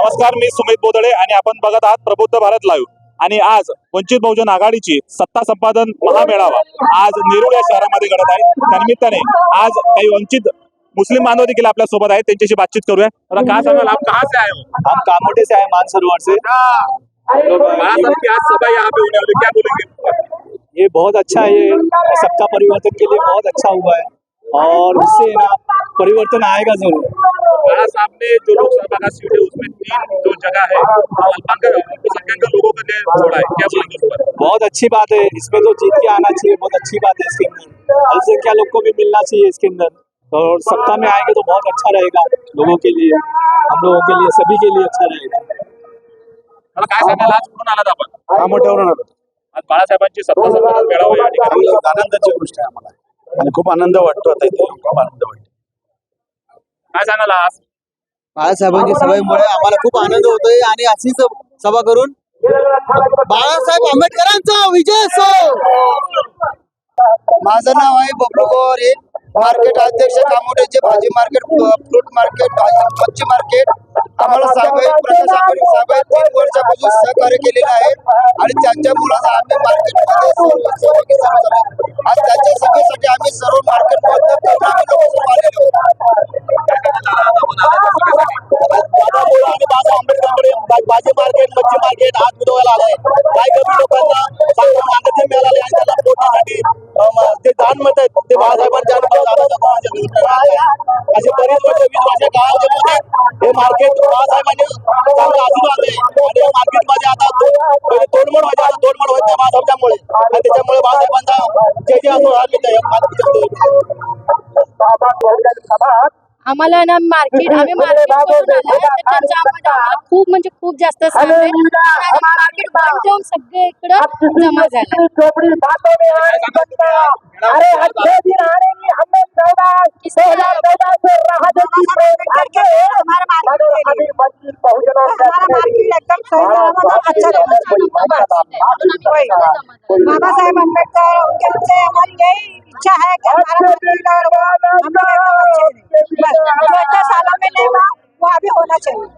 नमस्कार मी सुमित बोदडे आणि आपण बघत आहात प्रबुद्ध भारत लाईव्ह. आणि आज वंचित बहुजन आघाडीची सत्ता संपादन महामेळावा आज नेरूळ या शहरामध्ये घडत आहे. त्यानिमित्ताने आज काही वंचित मुस्लिम बांधव देखील आपल्यासोबत आहेत. त्यांच्याशी बातचीत करूया. मला काय सांगाल? आप कहाँ से आए हो? हम कामोटे से आए मानसरोवर से। की आज सभा यहाँ पे होने वाली क्या बोलेंगे? ये बहुत अच्छा है ये। सबका परिवर्तन के लिए बहुत अच्छा हुआ है। और इससे ना परिवर्तन आएगा जरूर। बाळा साहब ने जो लोकसभा का सीट है उसमें तीन जो जगह है अल्पसंख्यक लोगों के लिए छोड़ा है। क्या बोलेंगे उस पर? बहुत अच्छी बात है। इसमें तो जीत के आना चाहिए। बहुत अच्छी बात है इसके अंदर। अल्पसंख्या लोग को भी मिलना चाहिए इसके अंदर। और सत्ता में आएंगे तो बहुत अच्छा रहेगा लोगों के लिए। हम लोगों के लिए सभी के लिए अच्छा रहेगा। मला काय सांगाल आज कुठून आलात आपण? कामोठ्यावरून आलो आज बाळासाहेबांची सत्ता मेळावा या ठिकाणी आनंदाची गोष्ट आहे आम्हाला. आणि खूप आनंद वाटतो आता इथे. खूप आनंद वाटतो. काय सांगाल आज? बाळासाहेबांची सभेमुळे आम्हाला खूप आनंद होतोय आणि अशीच सभा करून बाळासाहेब आंबेडकरांचा विजय असो! माझं नाव आहे बबलू गोरे. मार्केट अध्यक्ष कामोडेचे भाजी मार्केट फ्रूट मार्केट मच्छी मार्केट. आम्हाला साहेब प्रकाश आंबेडकर साहेब तीन वर्षापासून सहकार्य केलेलं आहे आणि त्यांच्या मुलाचा आम्ही मार्केटमध्ये सर्व आज त्यांच्या सभेसाठी आम्ही सर्व मार्केट भाजी मार्केट मच्छी मार्केट आज बुडवायला आलाय. काही कमी लोकांना? चांगलं मार्गदर्शन मिळाले आणि त्याला पोटण्यासाठी ते दान म्हणत आहेत. ते बाळासाहेबांच्या असे बरेच वर्ष वीस वर्ष काळामध्ये हे मार्केट बाळासाहेबांनी चांगलं आशीर्वाद आहे. आणि या मार्केटमध्ये आता दोन म्हणजे पहिले तोडमोड व्हायचे आता तोडमोड होत नाही बाळासाहेबांच्यामुळे. आणि त्याच्यामुळे बाळासाहेबांचा जे जे असो आम्ही त्या मार्केट आम्हाला ना मार्केट आम्ही मार्केट आम्हाला आम्हाला खूप म्हणजे खूप जास्त मार्केट बंद ठेवून सगळे इकडं जमा झाला. बाबा साहेब अम्बेडकर उनके हमारी यही इच्छा है कि हमारा मार्केट और वो हम लोग एकदम अच्छे रहे बस जो इतने सालों में नहीं हुआ वो अभी होना चाहिए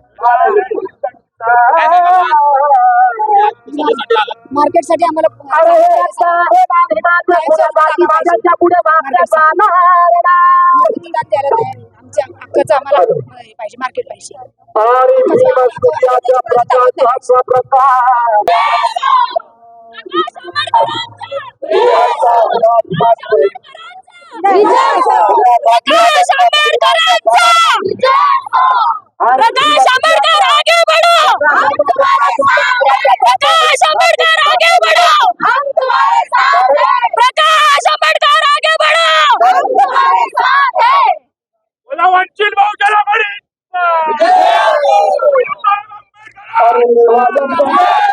मार्केटसाठी आम्हाला आमच्या हक्काचं आम्हाला पाहिजे. मार्केट पाहिजे. আর